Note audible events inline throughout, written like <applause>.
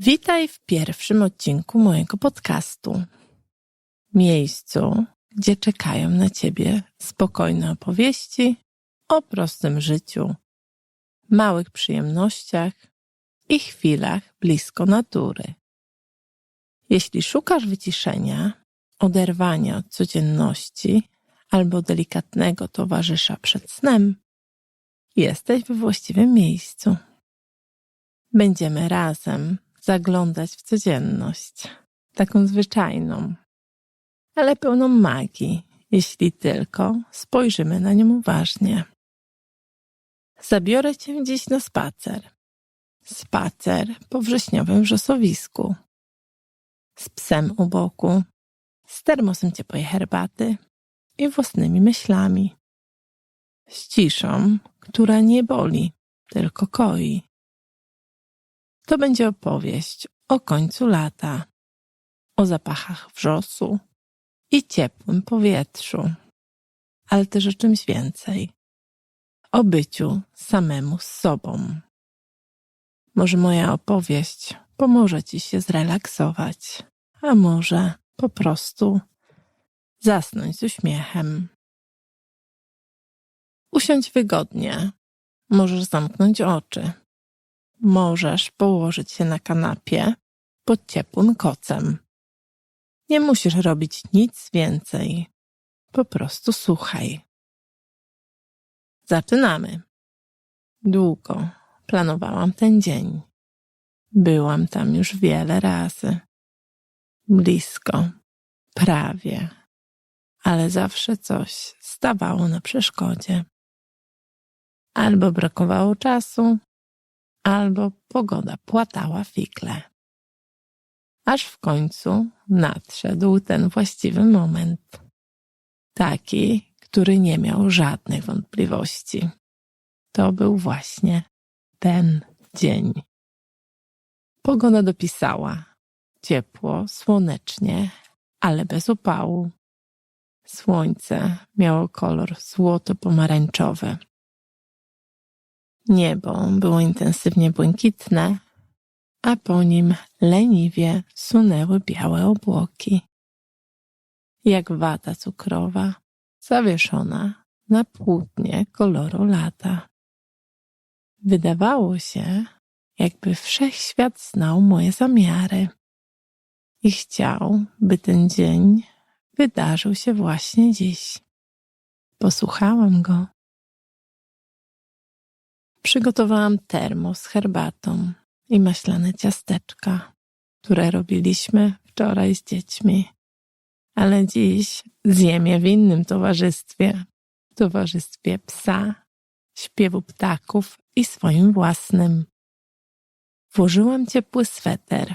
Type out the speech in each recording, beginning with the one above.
Witaj w pierwszym odcinku mojego podcastu. Miejscu, gdzie czekają na ciebie spokojne opowieści o prostym życiu, małych przyjemnościach i chwilach blisko natury. Jeśli szukasz wyciszenia, oderwania od codzienności albo delikatnego towarzysza przed snem, jesteś we właściwym miejscu. Będziemy razem zaglądać w codzienność, taką zwyczajną, ale pełną magii, jeśli tylko spojrzymy na nią uważnie. Zabiorę cię dziś na spacer. Spacer po wrześniowym wrzosowisku. Z psem u boku, z termosem ciepłej herbaty i własnymi myślami. Z ciszą, która nie boli, tylko koi. To będzie opowieść o końcu lata, o zapachach wrzosu i ciepłym powietrzu, ale też o czymś więcej. O byciu samemu z sobą. Może moja opowieść pomoże ci się zrelaksować, a może po prostu zasnąć z uśmiechem. Usiądź wygodnie. Możesz zamknąć oczy. Możesz położyć się na kanapie pod ciepłym kocem. Nie musisz robić nic więcej. Po prostu słuchaj. Zaczynamy. Długo planowałam ten dzień. Byłam tam już wiele razy. Blisko, prawie, ale zawsze coś stawało na przeszkodzie. Albo brakowało czasu, albo pogoda płatała fikle. Aż w końcu nadszedł ten właściwy moment. Taki, który nie miał żadnych wątpliwości. To był właśnie ten dzień. Pogoda dopisała. Ciepło, słonecznie, ale bez upału. Słońce miało kolor złoto-pomarańczowy. Niebo było intensywnie błękitne, a po nim leniwie sunęły białe obłoki. Jak wata cukrowa, zawieszona na płótnie koloru lata. Wydawało się, jakby wszechświat znał moje zamiary i chciał, by ten dzień wydarzył się właśnie dziś. Posłuchałam go Przygotowałam termos z herbatą i maślane ciasteczka, które robiliśmy wczoraj z dziećmi. Ale dziś zjem je w innym towarzystwie, towarzystwie psa, śpiewu ptaków i swoim własnym. Włożyłam ciepły sweter,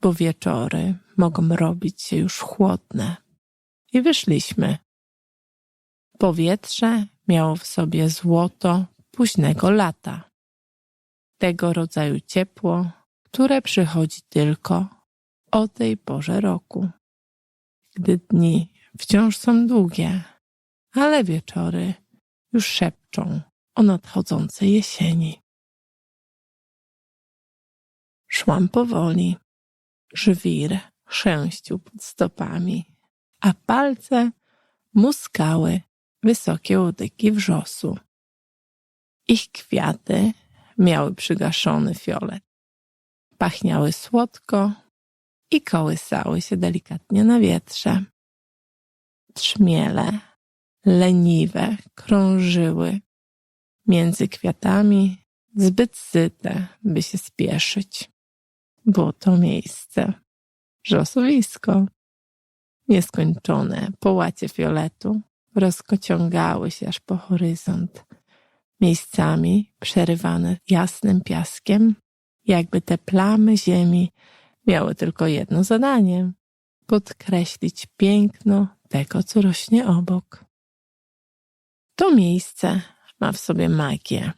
bo wieczory mogą robić się już chłodne. I wyszliśmy. Powietrze miało w sobie złoto późnego lata. Tego rodzaju ciepło, które przychodzi tylko o tej porze roku, gdy dni wciąż są długie, ale wieczory już szepczą o nadchodzącej jesieni. Szłam powoli. Żwir chrzęścił pod stopami, a palce muskały wysokie łodygi wrzosu. Ich kwiaty miały przygaszony fiolet. Pachniały słodko i kołysały się delikatnie na wietrze. Trzmiele, leniwe, krążyły między kwiatami, zbyt syte, by się spieszyć. Było to miejsce, wrzosowisko. Nieskończone połacie fioletu rozkociągały się aż po horyzont miejscami przerywane jasnym piaskiem, jakby te plamy ziemi miały tylko jedno zadanie podkreślić piękno tego, co rośnie obok. To miejsce ma w sobie magię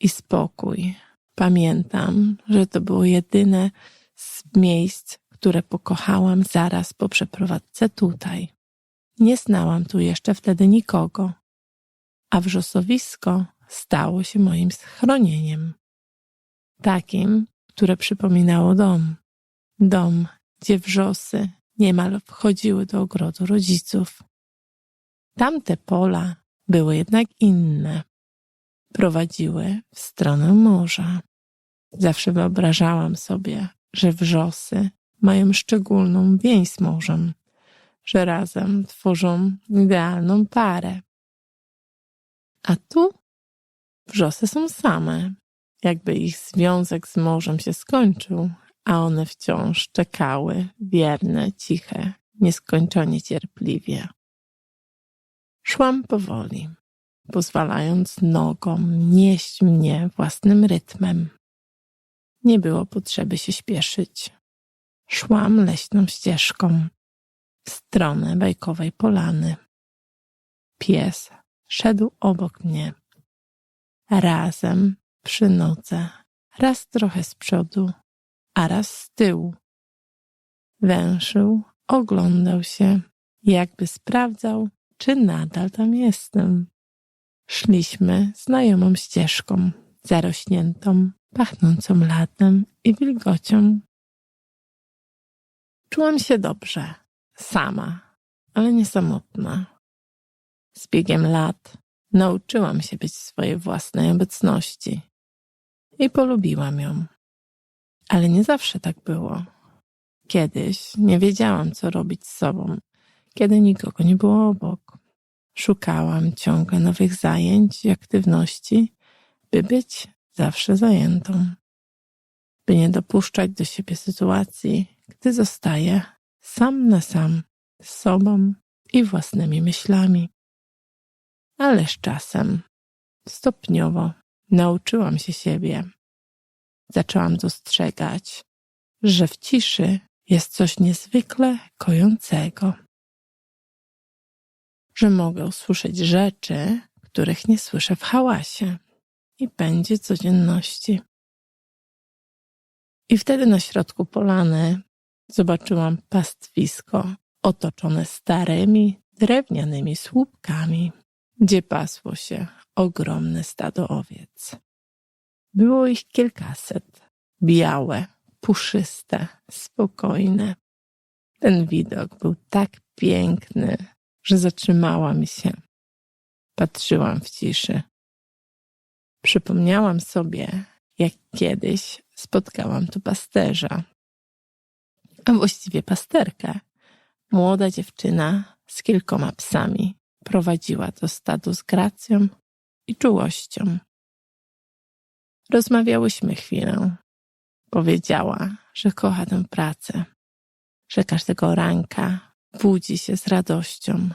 i spokój. Pamiętam, że to było jedyne z miejsc, które pokochałam zaraz po przeprowadzce tutaj. Nie znałam tu jeszcze wtedy nikogo, a wrzosowisko stało się moim schronieniem. Takim, które przypominało dom. Dom, gdzie wrzosy niemal wchodziły do ogrodu rodziców. Tamte pola były jednak inne. Prowadziły w stronę morza. Zawsze wyobrażałam sobie, że wrzosy mają szczególną więź z morzem, że razem tworzą idealną parę. A tu wrzosy są same, jakby ich związek z morzem się skończył, a one wciąż czekały, wierne, ciche, nieskończenie cierpliwie. Szłam powoli, pozwalając nogom nieść mnie własnym rytmem. Nie było potrzeby się śpieszyć. Szłam leśną ścieżką w stronę bajkowej polany. Pies szedł obok mnie. Razem przy nodze, raz trochę z przodu, a raz z tyłu. Węszył, oglądał się, jakby sprawdzał, czy nadal tam jestem. Szliśmy znajomą ścieżką, zarośniętą, pachnącą latem i wilgocią. Czułam się dobrze, sama, ale nie samotna. Z biegiem lat nauczyłam się być swojej własnej obecności i polubiłam ją. Ale nie zawsze tak było. Kiedyś nie wiedziałam, co robić z sobą, kiedy nikogo nie było obok. Szukałam ciągle nowych zajęć i aktywności, by być zawsze zajętą. By nie dopuszczać do siebie sytuacji, gdy zostaję sam na sam z sobą i własnymi myślami. Ale z czasem, stopniowo, nauczyłam się siebie. Zaczęłam dostrzegać, że w ciszy jest coś niezwykle kojącego. Że mogę usłyszeć rzeczy, których nie słyszę w hałasie i pędzie codzienności. I wtedy na środku polany zobaczyłam pastwisko otoczone starymi, drewnianymi słupkami, gdzie pasło się ogromne stado owiec. Było ich kilkaset, białe, puszyste, spokojne. Ten widok był tak piękny, że zatrzymałam się. Patrzyłam w ciszy. Przypomniałam sobie, jak kiedyś spotkałam tu pasterza, a właściwie pasterkę. Młoda dziewczyna z kilkoma psami prowadziła to stado z gracją i czułością. Rozmawiałyśmy chwilę. Powiedziała, że kocha tę pracę, że każdego ranka budzi się z radością,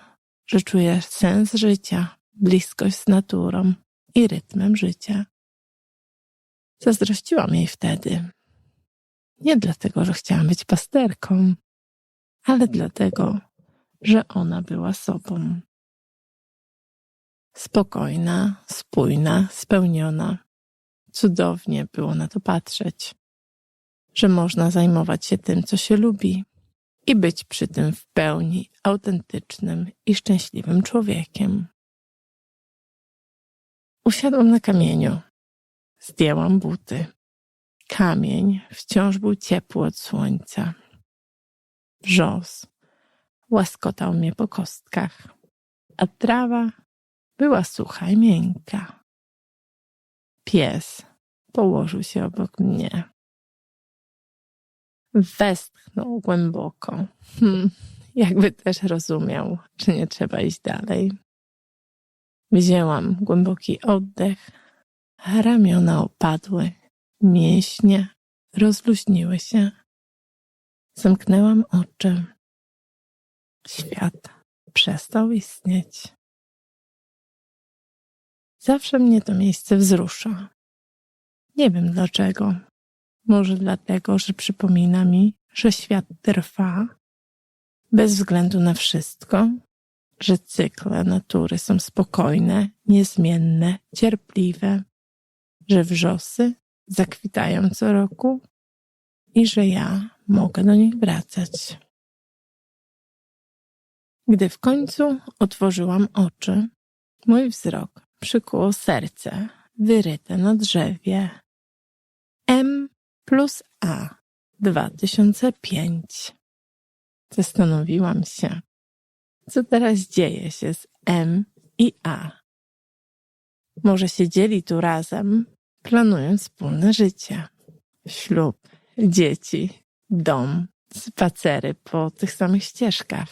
że czuje sens życia, bliskość z naturą i rytmem życia. Zazdrościłam jej wtedy. Nie dlatego, że chciałam być pasterką, ale dlatego, że ona była sobą. Spokojna, spójna, spełniona. Cudownie było na to patrzeć, że można zajmować się tym, co się lubi i być przy tym w pełni autentycznym i szczęśliwym człowiekiem. Usiadłam na kamieniu. Zdjęłam buty. Kamień wciąż był ciepły od słońca. Wrzos łaskotał mnie po kostkach, a trawa była sucha i miękka. Pies położył się obok mnie. Westchnął głęboko. Hmm, jakby też rozumiał, że nie trzeba iść dalej. Wzięłam głęboki oddech, ramiona opadły, mięśnie rozluźniły się. Zamknęłam oczy. Świat przestał istnieć. Zawsze mnie to miejsce wzrusza. Nie wiem dlaczego. Może dlatego, że przypomina mi, że świat trwa bez względu na wszystko, że cykle natury są spokojne, niezmienne, cierpliwe, że wrzosy zakwitają co roku i że ja mogę do nich wracać. Gdy w końcu otworzyłam oczy, mój wzrok przykuło serce wyryte na drzewie. M plus A 2005. Zastanowiłam się, co teraz dzieje się z M i A. Może siedzieli tu razem, planując wspólne życie. Ślub, dzieci, dom, spacery po tych samych ścieżkach.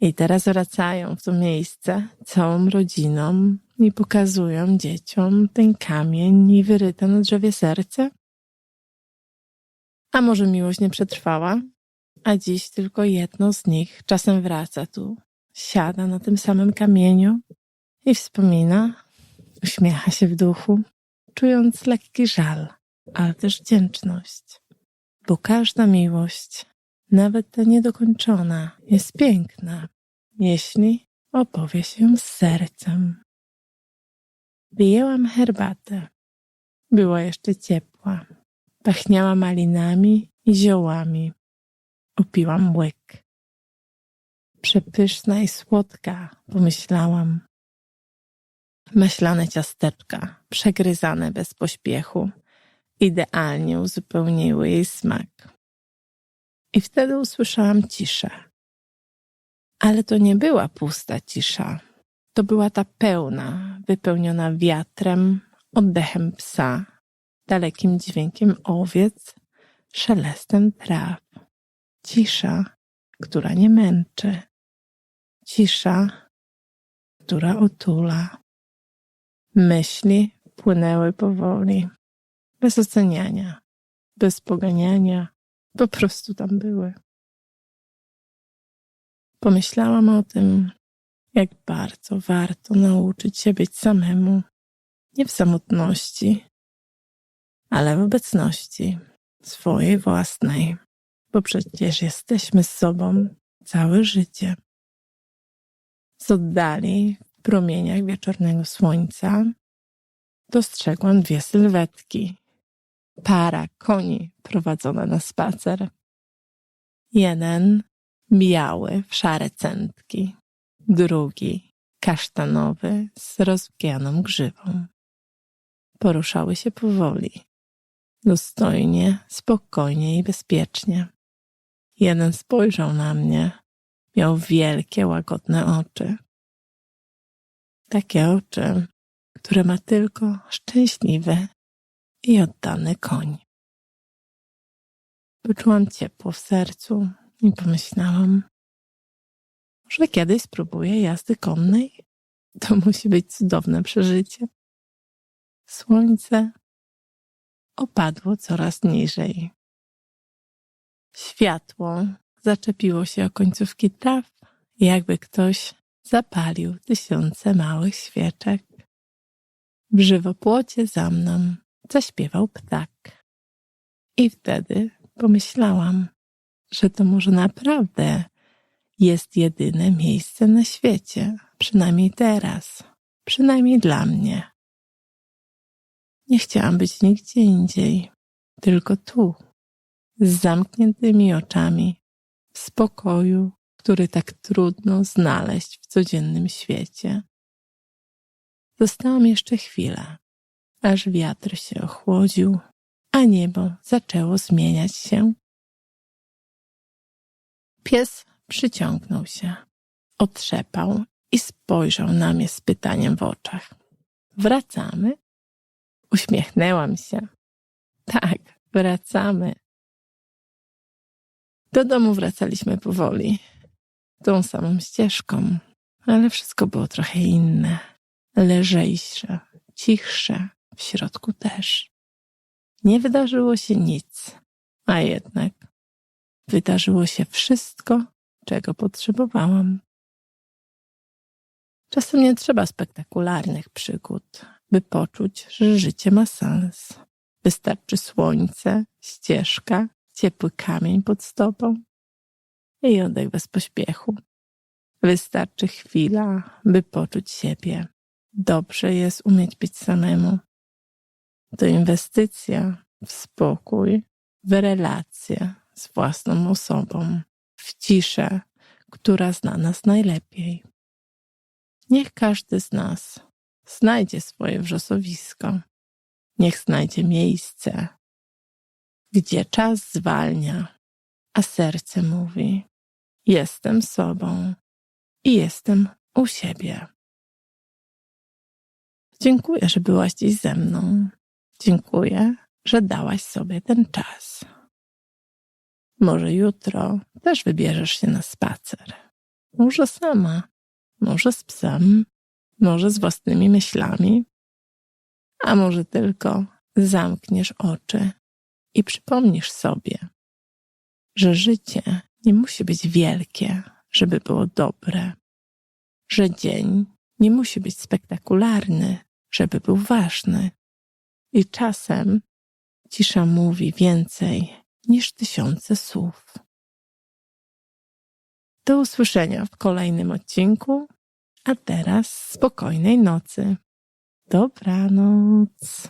I teraz wracają w to miejsce całą rodziną i pokazują dzieciom ten kamień i wyryte na drzewie serce? A może miłość nie przetrwała? A dziś tylko jedno z nich czasem wraca tu, siada na tym samym kamieniu i wspomina, uśmiecha się w duchu, czując lekki żal, ale też wdzięczność. Bo każda miłość, nawet ta niedokończona, jest piękna, jeśli opowie się z sercem. Wyjęłam herbatę. Była jeszcze ciepła. Pachniała malinami i ziołami. Upiłam łyk. Przepyszna i słodka, pomyślałam. Maślane ciasteczka, przegryzane bez pośpiechu, idealnie uzupełniły jej smak. I wtedy usłyszałam ciszę. Ale to nie była pusta cisza. To była ta pełna, wypełniona wiatrem, oddechem psa, dalekim dźwiękiem owiec, szelestem traw. Cisza, która nie męczy. Cisza, która otula. Myśli płynęły powoli, bez oceniania, bez poganiania, po prostu tam były. Pomyślałam o tym, jak bardzo warto nauczyć się być samemu, nie w samotności, ale w obecności swojej własnej, bo przecież jesteśmy z sobą całe życie. Z oddali w promieniach wieczornego słońca dostrzegłam dwie sylwetki. Para koni prowadzona na spacer. Jeden biały w szare centki, drugi kasztanowy z rozwianą grzywą. Poruszały się powoli, dostojnie, spokojnie i bezpiecznie. Jeden spojrzał na mnie, miał wielkie, łagodne oczy. Takie oczy, które ma tylko szczęśliwy i oddany koń. Poczułam ciepło w sercu i pomyślałam, że kiedyś spróbuję jazdy konnej. To <laughs> musi być cudowne przeżycie. Słońce opadło coraz niżej. Światło zaczepiło się o końcówki traw, jakby ktoś zapalił tysiące małych świeczek. W żywopłocie za mną zaśpiewał ptak. I wtedy pomyślałam, że to może naprawdę jest jedyne miejsce na świecie, przynajmniej teraz, przynajmniej dla mnie. Nie chciałam być nigdzie indziej, tylko tu, z zamkniętymi oczami, w spokoju, który tak trudno znaleźć w codziennym świecie. Zostałam jeszcze chwilę, aż wiatr się ochłodził, a niebo zaczęło zmieniać się. Pies przyciągnął się, otrzepał i spojrzał na mnie z pytaniem w oczach. Wracamy? Uśmiechnęłam się. Tak, wracamy. Do domu wracaliśmy powoli, tą samą ścieżką, ale wszystko było trochę inne, lżejsze, cichsze, w środku też. Nie wydarzyło się nic, a jednak wydarzyło się wszystko, czego potrzebowałam. Czasem nie trzeba spektakularnych przygód, by poczuć, że życie ma sens. Wystarczy słońce, ścieżka, ciepły kamień pod stopą i oddech bez pośpiechu. Wystarczy chwila, by poczuć siebie. Dobrze jest umieć być samemu. To inwestycja w spokój, w relacje z własną osobą, w ciszę, która zna nas najlepiej. Niech każdy z nas znajdzie swoje wrzosowisko. Niech znajdzie miejsce, gdzie czas zwalnia, a serce mówi: Jestem sobą i jestem u siebie. Dziękuję, że byłaś dziś ze mną. Dziękuję, że dałaś sobie ten czas. Może jutro też wybierzesz się na spacer. Może sama, może z psem, może z własnymi myślami, a może tylko zamkniesz oczy i przypomnisz sobie, że życie nie musi być wielkie, żeby było dobre, że dzień nie musi być spektakularny, żeby był ważny. I czasem cisza mówi więcej niż tysiące słów. Do usłyszenia w kolejnym odcinku, a teraz spokojnej nocy. Dobranoc.